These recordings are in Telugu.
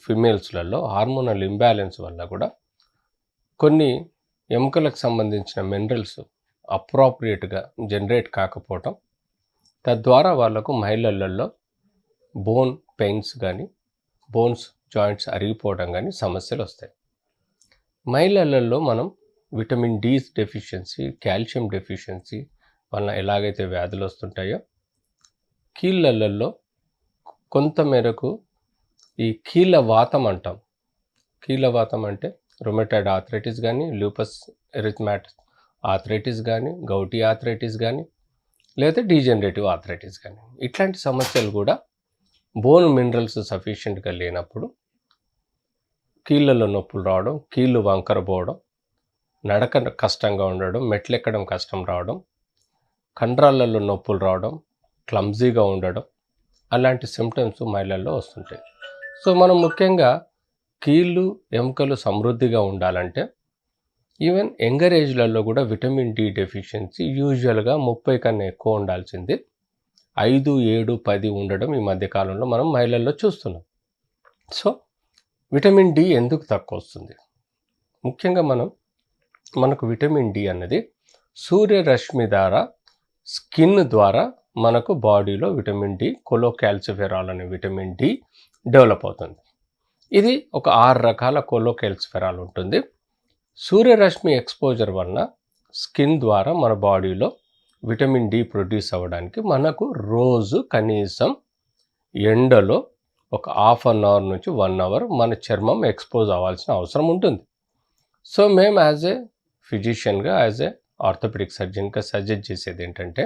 ఫిమేల్స్లలో హార్మోనల్ ఇంబ్యాలెన్స్ వల్ల కూడా కొన్ని ఎముకలకు సంబంధించిన మినరల్స్ అప్రాప్రియేట్గా జనరేట్ కాకపోవటం తద్వారా వాళ్ళకు మహిళలలో బోన్ పెయిన్స్ కానీ బోన్స్ జాయింట్స్ అరిగిపోవడం కానీ సమస్యలు వస్తాయి. మహిళలలో మనం vitamin D deficiency calcium deficiency వలన ఎలాగైతే వ్యాధులు వస్తుంటాయో కీళ్ళల్లో కొంత మేరకు ఈ కీళ్ళ వాతం అంటాం. కీళ్ళ వాతం అంటే రొమెటైడ్ ఆథరైటిస్ కానీ లూపస్ ఎరిథ్మాటిస్ ఆథరైటిస్ కానీ గౌటీ ఆథరైటిస్ కానీ లేదా డీజనరేటివ్ ఆథరైటిస్ కానీ ఇట్లాంటి సమస్యలు కూడా బోన్ మినరల్స్ సఫిషియెంట్గా లేనప్పుడు కీళ్ళలో నొప్పులు రావడం కీళ్ళు వంకర పోవడం నడక కష్టంగా ఉండడం మెట్లెక్కడం కష్టం రావడం కండరాలలో నొప్పులు రావడం క్లమ్జీగా ఉండడం అలాంటి సిమ్టమ్స్ మహిళల్లో వస్తుంటాయి. సో మనం ముఖ్యంగా కీళ్ళు ఎముకలు సమృద్ధిగా ఉండాలంటే ఈవెన్ యంగర్ ఏజ్లలో కూడా విటమిన్ డి డెఫిషియన్సీ యూజువల్గా ముప్పై కన్నా ఎక్కువ ఉండాల్సింది. ఐదు ఏడు పది ఉండడం ఈ మధ్యకాలంలో మనం మహిళల్లో చూస్తున్నాం. సో విటమిన్ డి ఎందుకు తక్కువ వస్తుంది? ముఖ్యంగా మనం మనకు విటమిన్ డి అన్నది సూర్యరశ్మి ద్వారా స్కిన్ ద్వారా మనకు బాడీలో విటమిన్ డి కొలోకాల్సిఫెరాల్ అనే విటమిన్ డి డెవలప్ అవుతుంది. ఇది ఒక ఆరు రకాల కొలోకెల్స్ఫెరాల్ ఉంటుంది. సూర్యరశ్మి ఎక్స్పోజర్ వలన స్కిన్ ద్వారా మన బాడీలో విటమిన్ డి ప్రొడ్యూస్ అవ్వడానికి మనకు రోజు కనీసం ఎండలో ఒక హాఫ్ అన్ అవర్ నుంచి వన్ అవర్ మన చర్మం ఎక్స్పోజ్ అవ్వాల్సిన అవసరం ఉంటుంది. సో మేము యాజ్ ఏ ఫిజిషియన్గా యాజ్ ఏ ఆర్థోపెడిక్ సర్జన్గా సజెస్ట్ చేసేది ఏంటంటే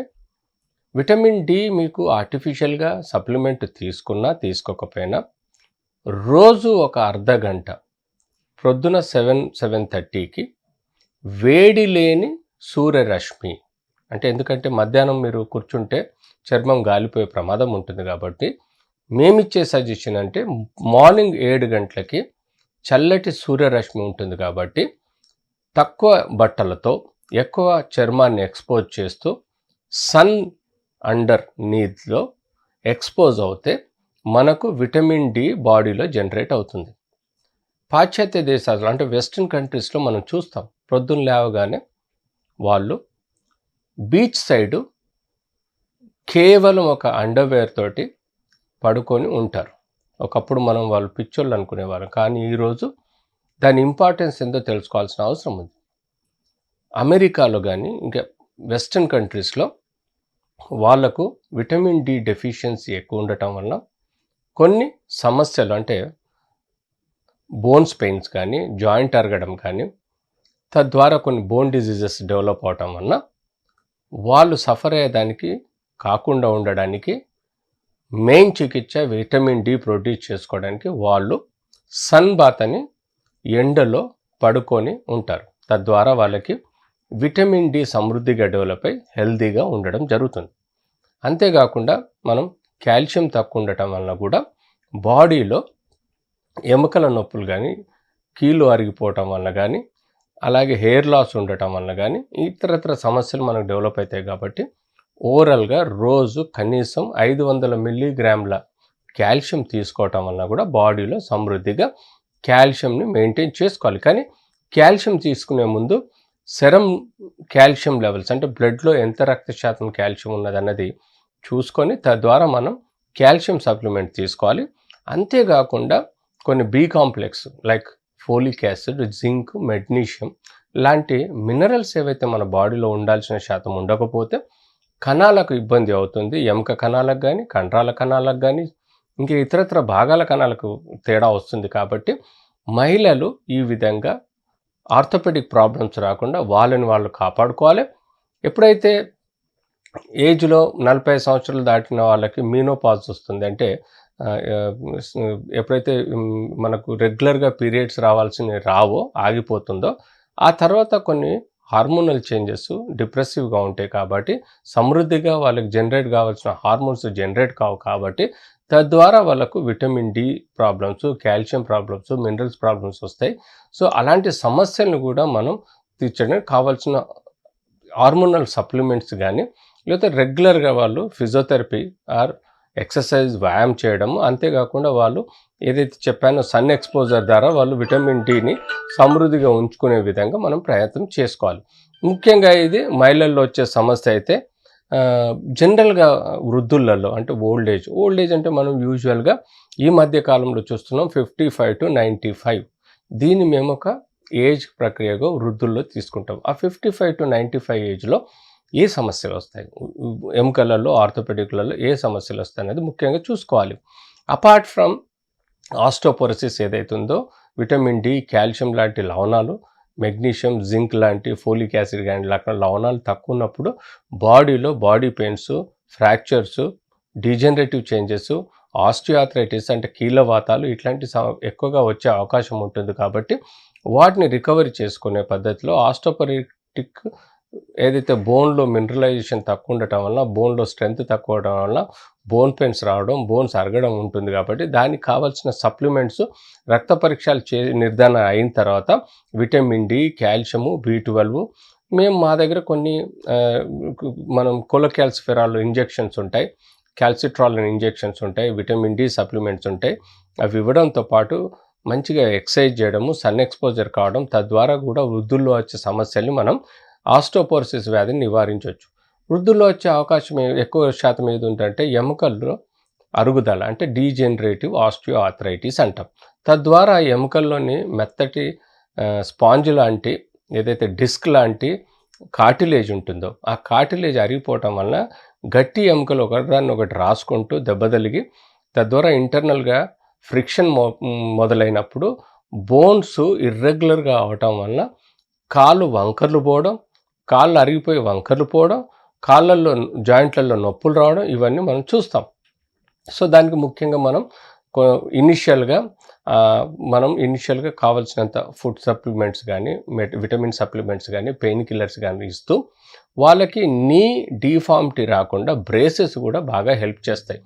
విటమిన్ డి మీకు ఆర్టిఫిషియల్గా సప్లిమెంట్ తీసుకున్నా తీసుకోకపోయినా రోజు ఒక అర్ధ గంట ప్రొద్దున సెవెన్ సెవెన్ థర్టీకి వేడి లేని సూర్యరశ్మి. అంటే ఎందుకంటే మధ్యాహ్నం మీరు కూర్చుంటే చర్మం గాలిపోయే ప్రమాదం ఉంటుంది కాబట్టి మేమిచ్చే సజెషన్ అంటే మార్నింగ్ ఏడు గంటలకి చల్లటి సూర్యరశ్మి ఉంటుంది కాబట్టి తక్కువ బట్టలతో ఎక్కువ చర్మాన్ని ఎక్స్పోజ్ చేస్తూ సన్ అండర్ నీత్లో ఎక్స్పోజ్ అవుతే మనకు విటమిన్ డి బాడీలో జనరేట్ అవుతుంది. పాశ్చాత్య దేశాలు అంటే వెస్ట్రన్ కంట్రీస్లో మనం చూస్తాం. ప్రొద్దున లేవగానే వాళ్ళు బీచ్ సైడు కేవలం ఒక అండర్వేర్ తోటి పడుకొని ఉంటారు. ఒకప్పుడు మనం వాళ్ళు పిచ్చోళ్ళు అనుకునేవారు కానీ ఈరోజు దాని ఇంపార్టెన్స్ ఎంతో తెలుసుకోవాల్సిన అవసరం ఉంది. అమెరికాలో కానీ ఇంకా వెస్ట్రన్ కంట్రీస్లో వాళ్ళకు విటమిన్ డి డెఫిషియన్సీ ఎక్కువ ఉండటం వలన కొన్ని సమస్యలు అంటే బోన్స్ పెయిన్స్ కానీ జాయింట్ అరగడం కానీ తద్వారా కొన్ని బోన్ డిజీజెస్ డెవలప్ అవటం వలన వాళ్ళు సఫర్ అయ్యేదానికి కాకుండా ఉండడానికి మెయిన్ చికిత్స విటమిన్ డి ప్రొడ్యూస్ చేసుకోవడానికి వాళ్ళు సన్ బాత్ అని ఎండలో పడుకొని ఉంటారు. తద్వారా వాళ్ళకి విటమిన్ డి సమృద్ధిగా డెవలప్ అయి హెల్తీగా ఉండడం జరుగుతుంది. అంతేకాకుండా మనం కాల్షియం తక్కువ ఉండటం వలన కూడా బాడీలో ఎముకల నొప్పులు కానీ కీళ్ళు అరిగిపోవటం వలన కానీ అలాగే హెయిర్ లాస్ ఉండటం వలన కానీ ఇతరత్ర సమస్యలు మనకు డెవలప్ అవుతాయి కాబట్టి ఓవరాల్గా రోజు కనీసం ఐదు వందల మిల్లీగ్రామ్ల కాల్షియం తీసుకోవటం వలన కూడా బాడీలో సమృద్ధిగా కాల్షియంని మెయింటైన్ చేసుకోవాలి. కానీ కాల్షియం తీసుకునే ముందు సెరం కాల్షియం లెవెల్స్ అంటే బ్లడ్లో ఎంత రక్త శాతం కాల్షియం ఉన్నదన్నది చూసుకొని తద్వారా మనం కాల్షియం సప్లిమెంట్ తీసుకోవాలి. అంతేకాకుండా కొన్ని B complex like folic acid zinc magnesium లాంటి మినరల్స్ ఏవైతే మన బాడీలో ఉండాల్సిన శాతం ఉండకపోతే కణాలకు ఇబ్బంది అవుతుంది. ఎముక కణాలకు కానీ కండరాల కణాలకు కానీ ఇంకా ఇతరత్ర భాగాల కణాలకు తేడా వస్తుంది. కాబట్టి మహిళలు ఈ విధంగా ఆర్థోపెడిక్ ప్రాబ్లమ్స్ రాకుండా వాళ్ళని వాళ్ళు కాపాడుకోవాలి. ఎప్పుడైతే ఏజ్లో నలభై సంవత్సరాలు దాటిన వాళ్ళకి మీనోపాజ్ వస్తుంది అంటే ఎప్పుడైతే మనకు రెగ్యులర్గా పీరియడ్స్ రావాల్సినవి రావో ఆగిపోతుందో ఆ తర్వాత కొన్ని హార్మోనల్ చేంజెస్ డిప్రెసివ్గా ఉంటాయి కాబట్టి సమృద్ధిగా వాళ్ళకి జనరేట్ కావాల్సిన హార్మోన్స్ జనరేట్ కావు కాబట్టి తద్వారా వాళ్ళకు vitamin D problems calcium problems minerals problems వస్తాయి. సో అలాంటి సమస్యలను కూడా మనం తీర్చడానికి కావాల్సిన హార్మోనల్ సప్లిమెంట్స్ కానీ లేకపోతే రెగ్యులర్గా వాళ్ళు ఫిజియోథెరపీ ఆర్ ఎక్సర్సైజ్ వ్యాయామం చేయడము అంతేకాకుండా వాళ్ళు ఏదైతే చెప్పానో సన్ ఎక్స్పోజర్ ద్వారా వాళ్ళు విటమిన్ డిని సమృద్ధిగా ఉంచుకునే విధంగా మనం ప్రయత్నం చేసుకోవాలి. ముఖ్యంగా ఇది మహిళల్లో వచ్చే సమస్య అయితే జనరల్గా వృద్ధులలో అంటే ఓల్డ్ ఏజ్ ఓల్డ్ ఏజ్ అంటే మనం యూజువల్గా ఈ మధ్య కాలంలో చూస్తున్నాం fifty five to ninety five. దీన్ని మేము ఒక ఏజ్ ప్రక్రియగా వృద్ధుల్లో తీసుకుంటాం. ఆ fifty five to ninety five ఏజ్లో ఏ సమస్యలు వస్తాయి? ఎముకలలో ఆర్థోపెడిక్లలో ఏ సమస్యలు వస్తాయి అనేది ముఖ్యంగా చూసుకోవాలి. అపార్ట్ ఫ్రమ్ ఆస్టోపోరసిస్ ఏదైతుందో విటమిన్ డి కాల్షియం లాంటి లవణాలు మెగ్నీషియం జింక్ లాంటి ఫోలిక్ యాసిడ్ కానీ లాంటి లవణాలు తక్కువ ఉన్నప్పుడు బాడీలో body pains fractures degenerative changes osteoarthritis అంటే కీళ్ళవాతాలు ఇట్లాంటి ఎక్కువగా వచ్చే అవకాశం ఉంటుంది కాబట్టి వాటిని రికవరీ చేసుకునే పద్ధతిలో ఆస్టోపరిటిక్ ఏదైతే బోన్లో మినరలైజేషన్ తక్కువ ఉండటం వల్ల బోన్లో స్ట్రెంగ్త్ తక్కువ అవడం వల్ల బోన్ పెయిన్స్ రావడం బోన్స్ అరగడం ఉంటుంది కాబట్టి దానికి కావాల్సిన సప్లిమెంట్స్ రక్త పరీక్షలు చే నిర్ధారణ అయిన తర్వాత vitamin D calcium B twelve. మేము మా దగ్గర కొన్ని మనం కొలకాల్సిఫెరాల్ ఇంజెక్షన్స్ ఉంటాయి క్యాల్సిట్రాల్ ఇంజెక్షన్స్ ఉంటాయి విటమిన్ డి సప్లిమెంట్స్ ఉంటాయి. అవి ఇవ్వడంతో పాటు మంచిగా ఎక్సర్సైజ్ చేయడము సన్ ఎక్స్పోజర్ కావడం తద్వారా కూడా వృద్ధుల్లో వచ్చే సమస్యల్ని మనం ఆస్టోపోర్సిస్ వ్యాధిని నివారించవచ్చు వృద్ధుల్లో వచ్చే అవకాశం ఎక్కువ శాతం ఏది ఉందంటే ఎముకల్లో అరుగుదల అంటే డీజెనరేటివ్ ఆస్టియో ఆథరైటిస్ అంటాం. తద్వారా ఆ ఎముకల్లోని మెత్తటి స్పాంజ్ లాంటి ఏదైతే డిస్క్ లాంటి కాటిలేజ్ ఉంటుందో ఆ కాటిలేజ్ అరిగిపోవటం వలన గట్టి ఎముకలు ఒకదాన్ని ఒకటి రాసుకుంటూ దెబ్బతలిగి తద్వారా ఇంటర్నల్గా ఫ్రిక్షన్ మొ మొదలైనప్పుడు బోన్స్ ఇర్రెగ్యులర్గా అవటం వలన కాలు వంకర్లు పోవడం కాళ్ళు అరిగిపోయి వంకర్లు పోవడం కాళ్ళల్లో జాయింట్లలో నొప్పులు రావడం ఇవన్నీ మనం చూస్తాం. సో దానికి ముఖ్యంగా మనం ఇనిషియల్గా మనం ఇనిషియల్గా కావాల్సినంత ఫుడ్ సప్లిమెంట్స్ కానీ విటమిన్ సప్లిమెంట్స్ కానీ పెయిన్ కిల్లర్స్ కానీ ఇస్తూ వాళ్ళకి నీ డీఫార్మిటీ రాకుండా బ్రేసెస్ కూడా బాగా హెల్ప్ చేస్తాయి.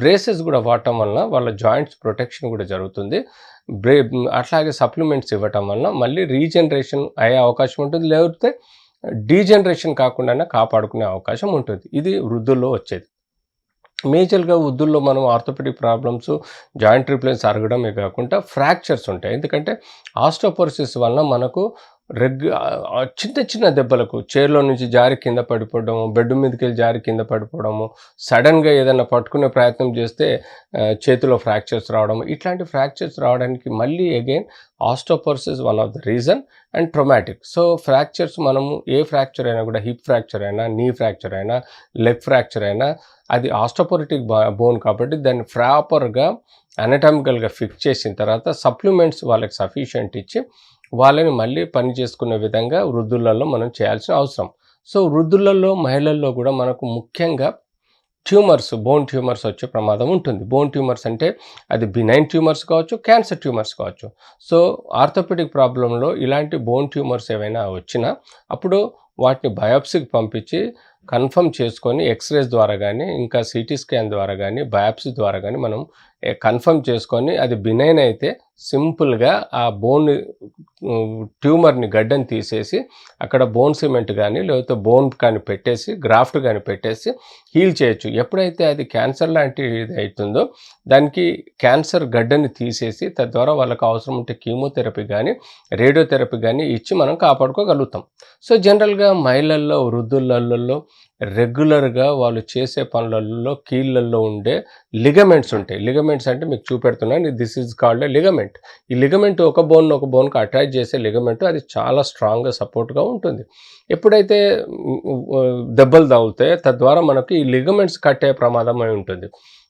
బ్రేసెస్ కూడా వాడటం వలన వాళ్ళ జాయింట్స్ ప్రొటెక్షన్ కూడా జరుగుతుంది. బ్రే అట్లాగే సప్లిమెంట్స్ ఇవ్వటం వలన మళ్ళీ రీజనరేషన్ అయ్యే అవకాశం ఉంటుంది. లేకపోతే డీజనరేషన్ కాకుండా కాపాడుకునే అవకాశం ఉంటుంది. ఇది వృద్ధుల్లో వచ్చేది. మేజర్గా వృద్ధుల్లో మనం ఆర్థోపెడిక్ ప్రాబ్లమ్స్ జాయింట్ రిప్లేస్ అరగడమే కాకుండా ఫ్రాక్చర్స్ ఉంటాయి. ఎందుకంటే ఆస్టోపోరిసిస్ వలన మనకు రెగ్ చిన్న చిన్న దెబ్బలకు చైర్లో నుంచి జారి కింద పడిపోవడము బెడ్ మీదకి వెళ్ళి జారి కింద పడిపోవడము సడన్గా ఏదైనా పట్టుకునే ప్రయత్నం చేస్తే చేతిలో ఫ్రాక్చర్స్ రావడం ఇట్లాంటి ఫ్రాక్చర్స్ రావడానికి మళ్ళీ again osteoporosis one of the reason and traumatic. So fractures మనము ఏ ఫ్రాక్చర్ అయినా కూడా హిప్ ఫ్రాక్చర్ అయినా నీ ఫ్రాక్చర్ అయినా లెగ్ ఫ్రాక్చర్ అయినా అది ఆస్టోపోరిటిక్ బోన్ కాబట్టి దాన్ని ప్రాపర్గా అనటామికల్గా ఫిక్స్ చేసిన తర్వాత సప్లిమెంట్స్ వాళ్ళకి సఫిషియంట్ ఇచ్చి వాళ్ళని మళ్ళీ పని చేసుకునే విధంగా వృద్ధులలో మనం చేయాల్సిన అవసరం. సో వృద్ధులలో మహిళల్లో కూడా మనకు ముఖ్యంగా ట్యూమర్స్ బోన్ ట్యూమర్స్ వచ్చే ప్రమాదం ఉంటుంది. బోన్ ట్యూమర్స్ అంటే అది బినైన్ ట్యూమర్స్ కావచ్చు క్యాన్సర్ ట్యూమర్స్ కావచ్చు. సో ఆర్థోపెడిక్ ప్రాబ్లంలో ఇలాంటి బోన్ ట్యూమర్స్ ఏవైనా వచ్చినా అప్పుడు వాటిని బయాప్సీకి పంపించి కన్ఫర్మ్ చేసుకొని ఎక్స్రేస్ ద్వారా కానీ ఇంకా సిటీ స్కాన్ ద్వారా కానీ బయాప్సీ ద్వారా కానీ మనం కన్ఫర్మ్ చేసుకొని అది బినైన్ అయితే సింపుల్గా ఆ బోన్ ట్యూమర్ని గడ్డని తీసేసి అక్కడ బోన్ సిమెంట్ కానీ లేకపోతే బోన్ కానీ పెట్టేసి గ్రాఫ్ట్ కానీ పెట్టేసి హీల్ చేయొచ్చు. ఎప్పుడైతే అది క్యాన్సర్ లాంటిది అవుతుందో దానికి క్యాన్సర్ గడ్డని తీసేసి తద్వారా వాళ్ళకి అవసరం ఉంటే కీమోథెరపీ కానీ రేడియోథెరపీ కానీ ఇచ్చి మనం కాపాడుకోగలుగుతాం. సో జనరల్గా మహిళల్లో వృద్ధులలో రెగ్యులర్గా వాళ్ళు చేసే పనులలో కీళ్ళల్లో ఉండే లిగమెంట్స్ ఉంటాయి. లిగమెంట్స్ అంటే మీకు చూపెడుతున్నాను. This is called ligament. ఈ లిగమెంట్ ఒక బోన్ ఒక బోన్కి అటాచ్ చేసే లిగమెంట్ అది చాలా స్ట్రాంగ్గా సపోర్ట్గా ఉంటుంది. ఎప్పుడైతే దెబ్బలు తగులుతాయి తద్వారా మనకి ఈ లిగమెంట్స్ కట్టే ప్రమాదం అయి ఉంటుంది.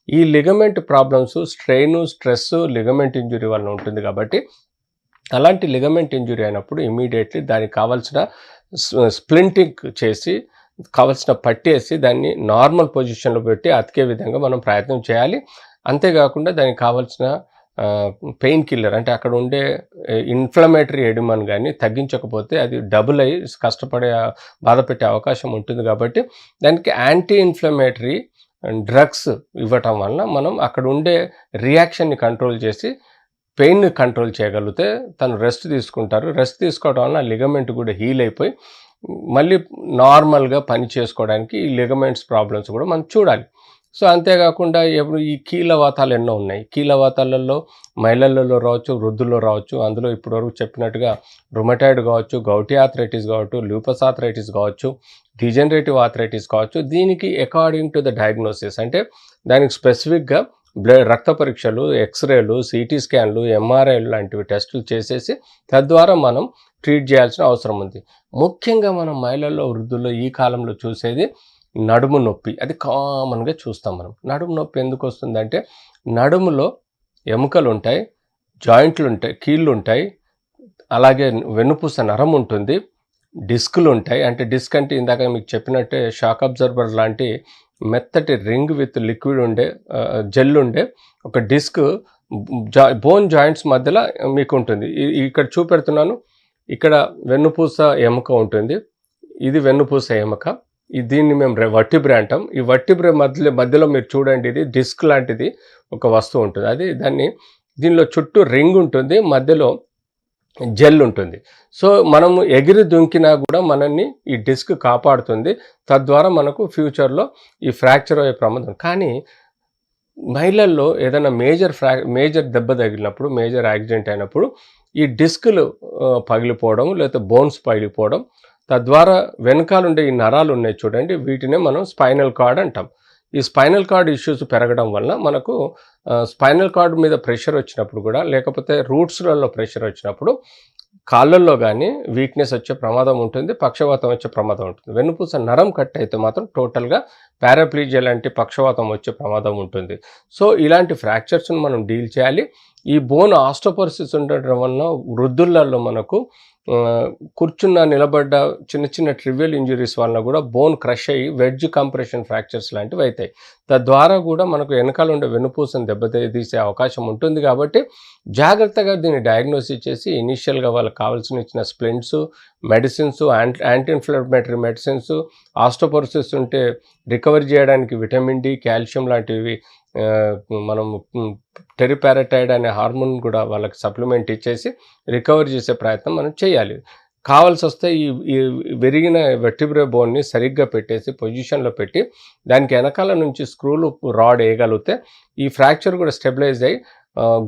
ఈ ligament problems strain stress ligament injury వల్ల ఉంటుంది కాబట్టి అలాంటి లిగమెంట్ ఇంజురీ అయినప్పుడు ఇమీడియట్లీ దానికి కావాల్సిన స్ప్లింటింగ్ చేసి కావాల్సిన పట్టేసి దాన్ని నార్మల్ పొజిషన్లో పెట్టి అతికే విధంగా మనం ప్రయత్నం చేయాలి. అంతేకాకుండా దానికి కావాల్సిన పెయిన్ కిల్లర్ అంటే అక్కడ ఉండే ఇన్ఫ్లమేటరీ ఎడిమన్ కానీ తగ్గించకపోతే అది డబుల్ అయ్యి కష్టపడే బాధ పెట్టే అవకాశం ఉంటుంది కాబట్టి దానికి యాంటీ ఇన్ఫ్లమేటరీ డ్రగ్స్ ఇవ్వటం వలన మనం అక్కడ ఉండే రియాక్షన్ని కంట్రోల్ చేసి పెయిన్ కంట్రోల్ చేయగలిగితే తను రెస్ట్ తీసుకుంటారు. రెస్ట్ తీసుకోవడం వలన లిగమెంట్ కూడా హీల్ అయిపోయి మళ్ళీ నార్మల్గా పని చేసుకోవడానికి ఈ లిగమెంట్స్ ప్రాబ్లమ్స్ కూడా మనం చూడాలి. సో అంతేకాకుండా ఎప్పుడు ఈ కీలవాతాలు ఎన్నో ఉన్నాయి. కీలవాతాలలో మహిళలలో రావచ్చు వృద్ధుల్లో రావచ్చు అందులో ఇప్పటివరకు చెప్పినట్టుగా రుమటైడ్ కావచ్చు గౌటి ఆథరైటిస్ కావచ్చు లూపస్ ఆథరైటిస్ కావచ్చు డిజనరేటివ్ ఆథరైటిస్ కావచ్చు. దీనికి అకార్డింగ్ టు ద డయాగ్నోసిస్ అంటే దానికి స్పెసిఫిక్గా బ్లడ్ రక్త పరీక్షలు ఎక్స్రేలు సిటీ స్కాన్లు ఎంఆర్ఐలు లాంటివి టెస్టులు చేసేసి తద్వారా మనం ట్రీట్ చేయాల్సిన అవసరం ఉంది. ముఖ్యంగా మనం మహిళల్లో వృద్ధుల్లో ఈ కాలంలో చూసేది నడుము నొప్పి. అది కామన్గా చూస్తాం మనం. నడుము నొప్పి ఎందుకు వస్తుందంటే నడుములో ఎముకలు ఉంటాయి జాయింట్లు ఉంటాయి కీళ్ళు ఉంటాయి అలాగే వెన్నుపూస నరం ఉంటుంది డిస్కులు ఉంటాయి. అంటే డిస్క్ అంటే ఇందాక మీకు చెప్పినట్టే షాక్ అబ్జర్వర్ లాంటి మెత్తటి రింగ్ విత్ లిక్విడ్ ఉండే జెల్ ఉండే ఒక డిస్క్ జా బోన్ జాయింట్స్ మధ్యలో మీకు ఉంటుంది. ఇక్కడ చూపెడుతున్నాను. ఇక్కడ వెన్నుపూస ఎముక ఉంటుంది. ఇది వెన్నుపూస ఎముక. ఇది దీన్ని మేము వట్టిబ్రే అంటాం. ఈ వట్టిబ్రే మధ్యలో మధ్యలో మీరు చూడండి. ఇది డిస్క్ లాంటిది ఒక వస్తువు ఉంటుంది. అది దాన్ని దీనిలో చుట్టూ రింగ్ ఉంటుంది. మధ్యలో జెల్ ఉంటుంది. సో మనము ఎగిరి దుంకినా కూడా మనల్ని ఈ డిస్క్ కాపాడుతుంది. తద్వారా మనకు ఫ్యూచర్లో ఈ ఫ్రాక్చర్ అయ్యే ప్రమాదం కానీ మహిళల్లో ఏదైనా మేజర్ ఫ్రా మేజర్ దెబ్బ తగిలినప్పుడు మేజర్ యాక్సిడెంట్ అయినప్పుడు ఈ డిస్కులు పగిలిపోవడం లేకపోతే బోన్స్ పగిలిపోవడం తద్వారా వెనకాల ఉండే ఈ నరాలు ఉన్నాయి చూడండి వీటినే మనం స్పైనల్ కార్డ్ అంటాం. ఈ స్పైనల్ కార్డ్ ఇష్యూస్ పెరగడం వల్ల మనకు స్పైనల్ కార్డ్ మీద ప్రెషర్ వచ్చినప్పుడు కూడా లేకపోతే రూట్స్లలో ప్రెషర్ వచ్చినప్పుడు కాళ్ళల్లో కానీ వీక్నెస్ వచ్చే ప్రమాదం ఉంటుంది పక్షవాతం వచ్చే ప్రమాదం ఉంటుంది. వెన్నుపూస నరం కట్ అయితే మాత్రం టోటల్గా పారాప్లీజియా లాంటి పక్షవాతం వచ్చే ప్రమాదం ఉంటుంది. సో ఇలాంటి ఫ్రాక్చర్స్ని మనం డీల్ చేయాలి. ఈ బోన్ ఆస్టోపర్సిస్ ఉండడం వలన వృద్ధులలో మనకు కూర్చున్న నిలబడ్డ చిన్న చిన్న ట్రివియల్ ఇంజురీస్ వలన కూడా బోన్ క్రష్ అయ్యి వెడ్జ్ కంప్రెషన్ ఫ్రాక్చర్స్ లాంటివి అవుతాయి తద్వారా కూడా మనకు వెనకాల ఉండే వెన్నుపూసను దెబ్బతీసే అవకాశం ఉంటుంది కాబట్టి జాగ్రత్తగా దీన్ని డయాగ్నోసిస్ చేసి ఇనీషియల్గా వాళ్ళకి కావాల్సిన ఇచ్చిన splints medicines anti inflammatory medicines osteoporosis ఉంటే రికవరీ చేయడానికి విటమిన్ డి కాల్షియం లాంటివి మనం టెరిపారటైడ్ అనే హార్మోన్ కూడా వాళ్ళకి సప్లిమెంట్ ఇచ్చేసి రికవరీ చేసే ప్రయత్నం మనం చేయాలి. కావాల్సి వస్తే ఈ ఈ విరిగిన వెట్టిబ్రే బోన్ని సరిగ్గా పెట్టేసి పొజిషన్లో పెట్టి దానికి వెనకాల నుంచి స్క్రూలు రాడ్ వేయగలిగితే ఈ ఫ్రాక్చర్ కూడా స్టెబిలైజ్ అయ్యి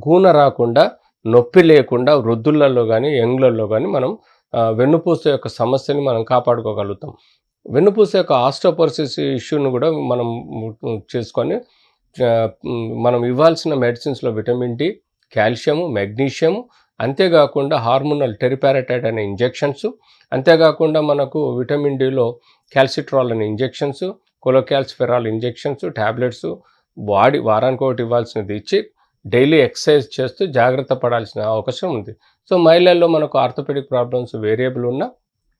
గూన రాకుండా నొప్పి లేకుండా వృద్ధులలో కానీ యంగ్లలో కానీ మనం వెన్నుపూస యొక్క సమస్యని మనం కాపాడుకోగలుగుతాం. వెన్నుపూస యొక్క ఆస్టోపర్సిస్ ఇష్యూను కూడా మనం చేసుకొని మనం ఇవ్వాల్సిన మెడిసిన్స్లో విటమిన్ డి కాల్షియము మెగ్నీషియము అంతేకాకుండా హార్మోనల్ టెరిపారటైడ్ అనే ఇంజెక్షన్స్ అంతేకాకుండా మనకు విటమిన్ డిలో క్యాల్సిట్రాల్ అనే injections cholecalciferol injections tablets body వారానికి ఒకటి ఇవ్వాల్సినది ఇచ్చి డైలీ ఎక్సర్సైజ్ చేస్తూ జాగ్రత్త పడాల్సిన అవకాశం ఉంది. సో మహిళల్లో మనకు ఆర్థోపెడిక్ ప్రాబ్లమ్స్ వేరియబుల్ ఉన్న